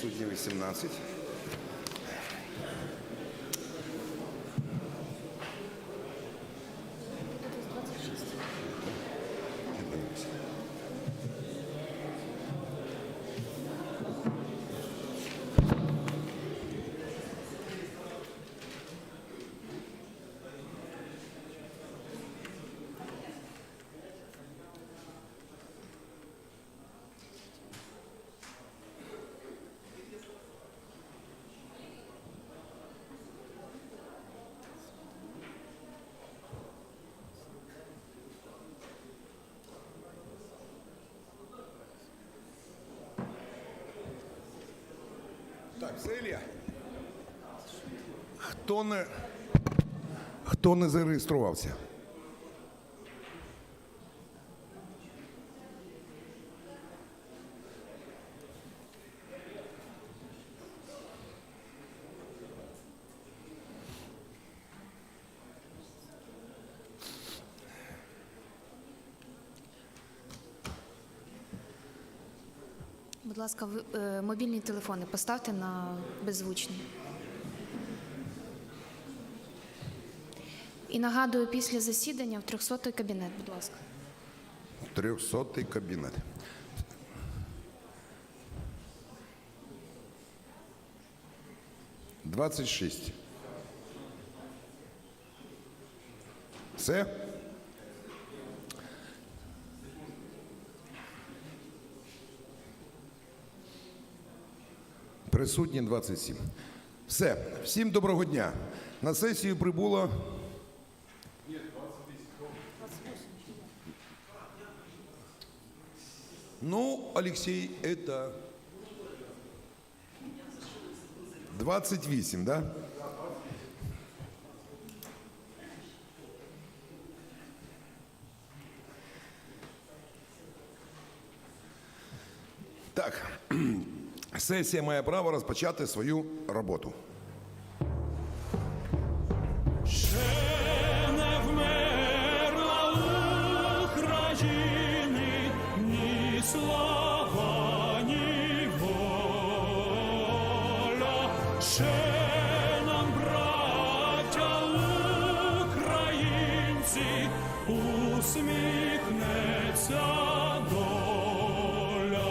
Присутні 18. Хто не, хто не зареєструвався? Будь ласка, е, мобільні телефони поставте на беззвучний. І нагадую, після засідання в 300 кабінет, будь ласка. Трьохсотий кабінет. Двадцять шість. Все? Присутні 27. Все. Всім доброго дня. На сесію прибуло. Ну, Алексей, это 28, да? Так, сесія має право розпочати свою роботу. Слава, ні воля. Ще нам, браття українці, усміхнеться доля.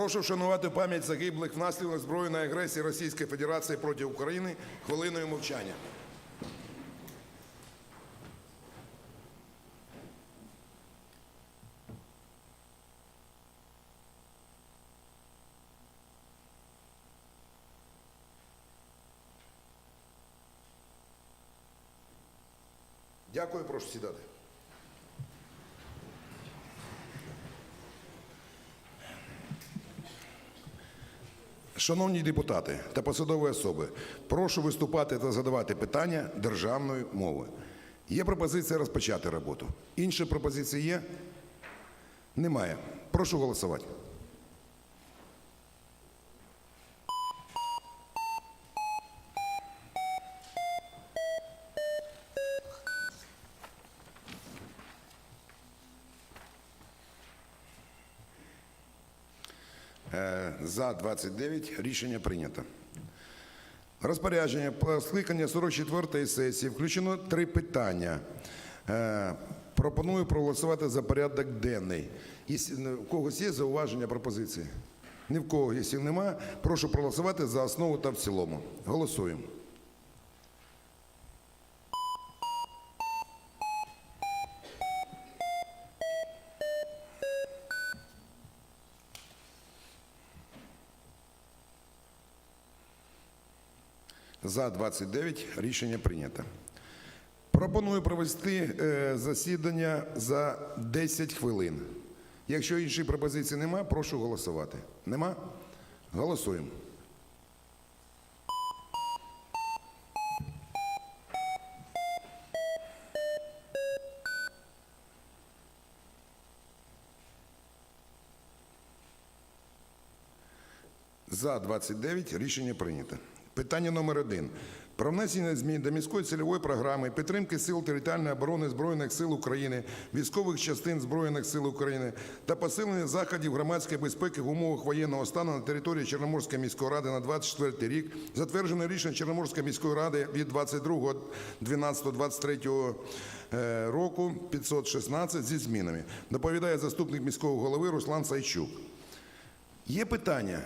Прошу вшанувати пам'ять загиблих внаслідок збройної агресії Російської Федерації проти України хвилиною мовчання. Дякую, прошу сідати. Шановні депутати та посадові особи, прошу виступати та задавати питання державною мовою. Є пропозиція розпочати роботу. Інші пропозиції є? Немає. Прошу голосувати. За 29 рішення прийнято. Розпорядження по скликання 44-ї сесії включено три питання. Е, Пропоную проголосувати за порядок денний. У когось є зауваження, пропозиції? Ні в кого, якщо нема, прошу проголосувати за основу та в цілому. Голосуємо. За 29 рішення прийнято. Пропоную провести е, засідання за 10 хвилин. Якщо іншої пропозиції нема, прошу голосувати. Нема? Голосуємо. За 29 рішення прийнято. Питання номер один. Про внесення змін до міської цільової програми підтримки сил територіальної оборони Збройних сил України, військових частин Збройних сил України та посилення заходів громадської безпеки в умовах воєнного стану на території Чорноморської міської ради на 24 рік, затверджене рішення Чорноморської міської ради від 22.12.23 е, року 516 зі змінами. Доповідає заступник міського голови Руслан Сайчук. Є питання,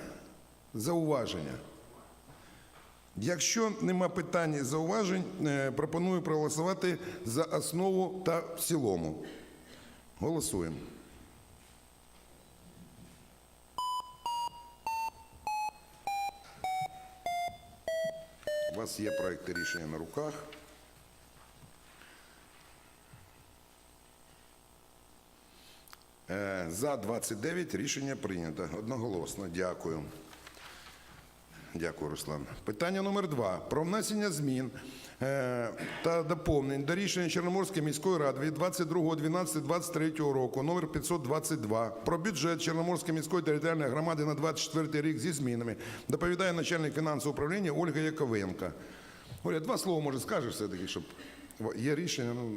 зауваження? Якщо нема питань і зауважень, е, пропоную проголосувати за основу та в цілому. Голосуємо. У вас є проекти рішення на руках. Е, За 29 рішення прийнято. Одноголосно. Дякую. Дякую, Руслан. Питання номер два. Про внесення змін е, та доповнень до рішення Чорноморської міської ради від 22.12.23 року номер 522 про бюджет Чорноморської міської територіальної громади на 24 рік зі змінами. Доповідає начальник фінансового управління Ольга Яковенка. Оля, два слова, може, скажеш все-таки, щоб є рішення. Ну,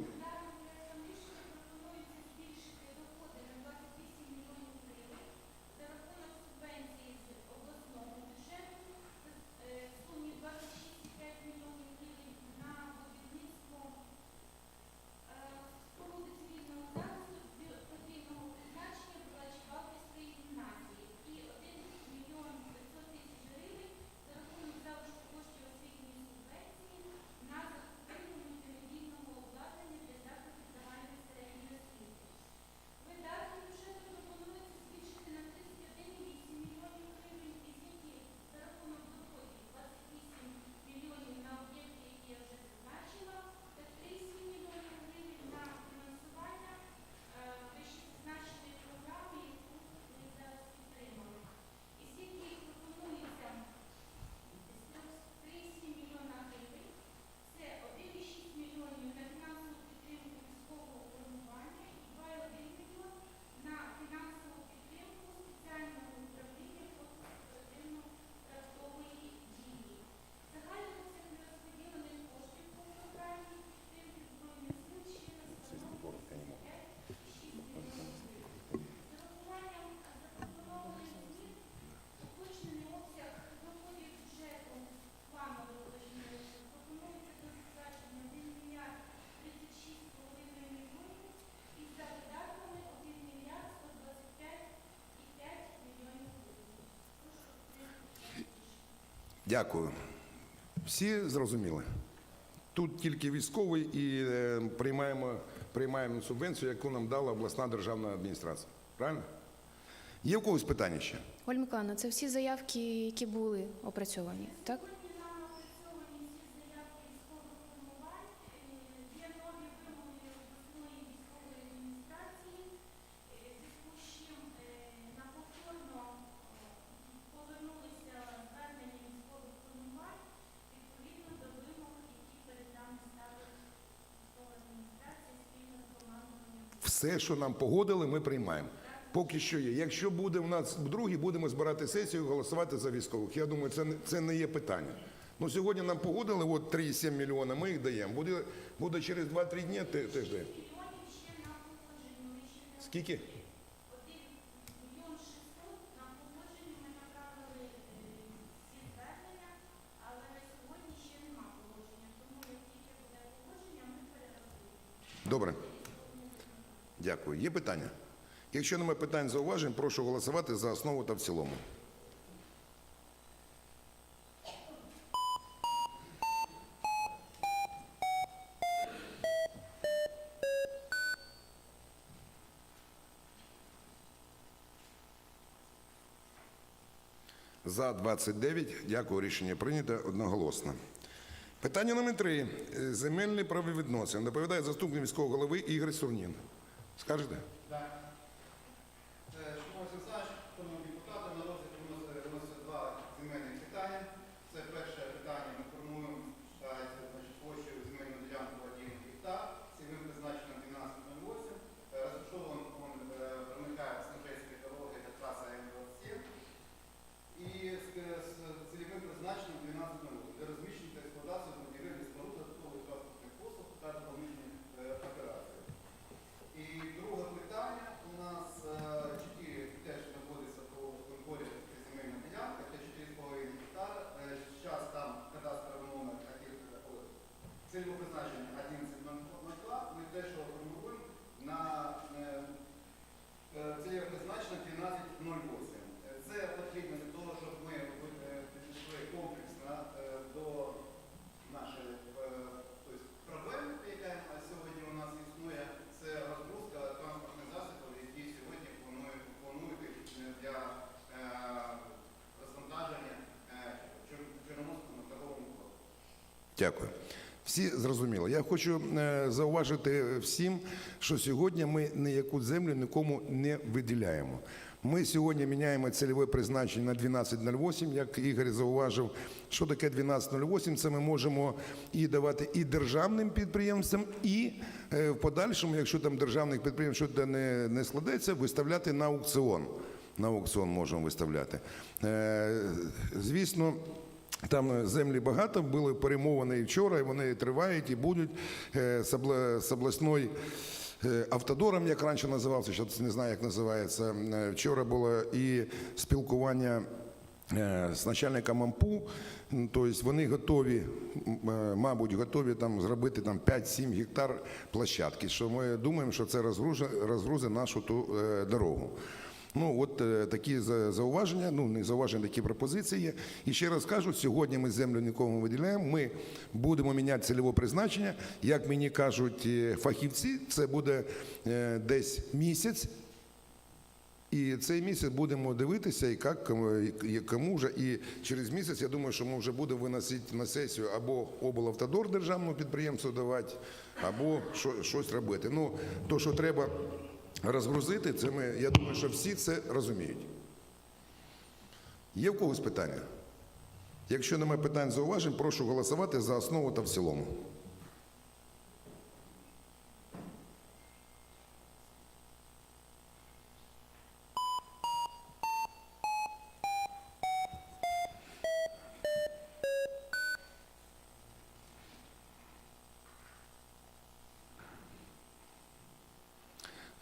Дякую. Всі зрозуміли? Тут тільки військовий і е, приймаємо, приймаємо субвенцію, яку нам дала обласна державна адміністрація. Правильно? Є у когось питання ще? Оль Миколаївна, це всі заявки, які були опрацьовані, так? все, що нам погодили, ми приймаємо. Поки що є. Якщо буде в нас другий, будемо збирати сесію, голосувати за військових. Я думаю, це не це не є питання. Ну сьогодні нам погодили от 3,7 мільйона. Ми їх даємо. Буде буде через 2-3 дні теж. Де. Скільки? Добре. Дякую. Є питання? Якщо немає питань зауважень, прошу голосувати за основу та в цілому. За 29. Дякую. Рішення прийнято одноголосно. Питання номер три. Е, Земельні правовідносини. Доповідає заступник міського голови Ігор Сурнін. Скажете? Шановні Олександрович, шановні депутати, на розгляд виноситься виноситься два земельні питання. Це перше питання. Ми формуємо считається, значить, площею земельну ділянку 1 гектар. Цільовим призначенням 1208. Е, Розташован он е, проникає з Ножейської дороги та траса М27. І з, з цільовим призначенням 1208 для розміщення та експлуатації будівель споруд додаткових транспортних послуг та допоміжних е, операцій. І друге питання у нас е, чіті теж знаходиться по конкурі земельна ділянка, це 4,5 гектара. Зараз там кадастровий номер 1, цільове призначення 1102. Ми те, що формуємо на е, е, цільове призначення 1208. Е, Це потрібно для того, щоб ми е, підійшли комплексно е, до нашої е, тобто, проблеми, яка сьогодні у нас існує, це розгрузка транспортних засобів, які сьогодні планують, планують е, для е, розвантаження е, Чор- Чорноморському торговому порту. Дякую. Всі зрозуміли. Я хочу е, зауважити всім, що сьогодні ми ніяку землю нікому не виділяємо. Ми сьогодні міняємо цільове призначення на 1208, як Ігор зауважив. Що таке 1208? Це ми можемо і давати і державним підприємствам, і е, в подальшому, якщо там державних підприємств щось не, не складеться, виставляти на аукціон. На аукціон можемо виставляти. Е, Звісно, там землі багато, були перемовини і вчора, і вони тривають і будуть Е, з обласною е, автодором, як раніше називався, зараз не знаю, як називається. Е, Вчора було і спілкування е, з начальником АМПУ, тобто вони готові, е, мабуть, готові там зробити там 5-7 гектар площадки, що ми думаємо, що це розгрузить, нашу ту е, дорогу. Ну, от е, такі за- зауваження, ну не зауваження, такі пропозиції є. І ще раз кажу, сьогодні ми землю нікому не виділяємо. Ми будемо міняти цільове призначення. Як мені кажуть е, фахівці, це буде е, десь місяць. І цей місяць будемо дивитися, і як кому- кому вже. І через місяць я думаю, що ми вже будемо виносити на сесію або облавтодор державному підприємству давати, або що, щось робити. Ну, то, що треба розгрузити, це ми, я думаю, що всі це розуміють. Є в когось питання? Якщо немає питань зауважень, прошу голосувати за основу та в цілому.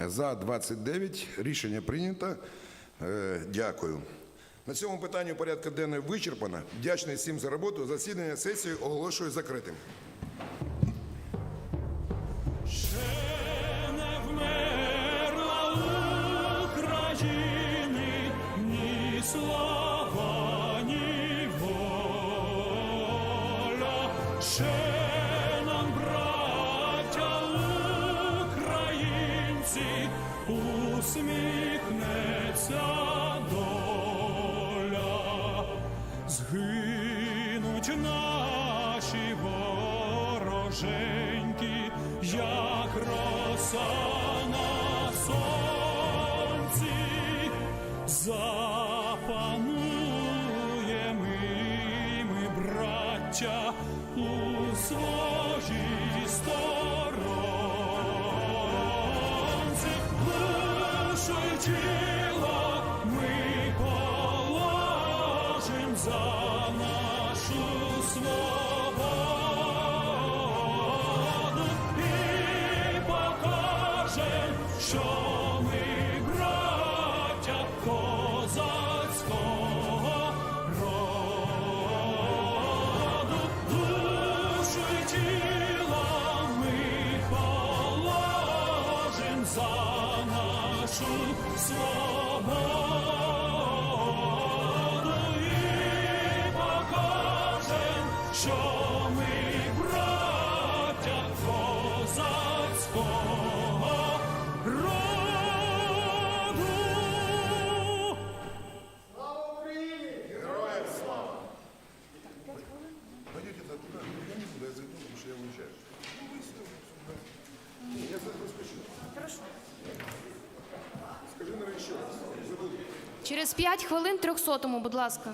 За 29 рішення прийнято. Е, Дякую. На цьому питанні порядку денного вичерпано. Вдячний всім за роботу. Засідання сесії оголошую закритим. Слава, ні воля. Усміхнеться доля. Згинуть наші вороженьки, як роса на сонці, запануємо душу Свободу і покажем, що ми. Через 5 хвилин 300-му, будь ласка.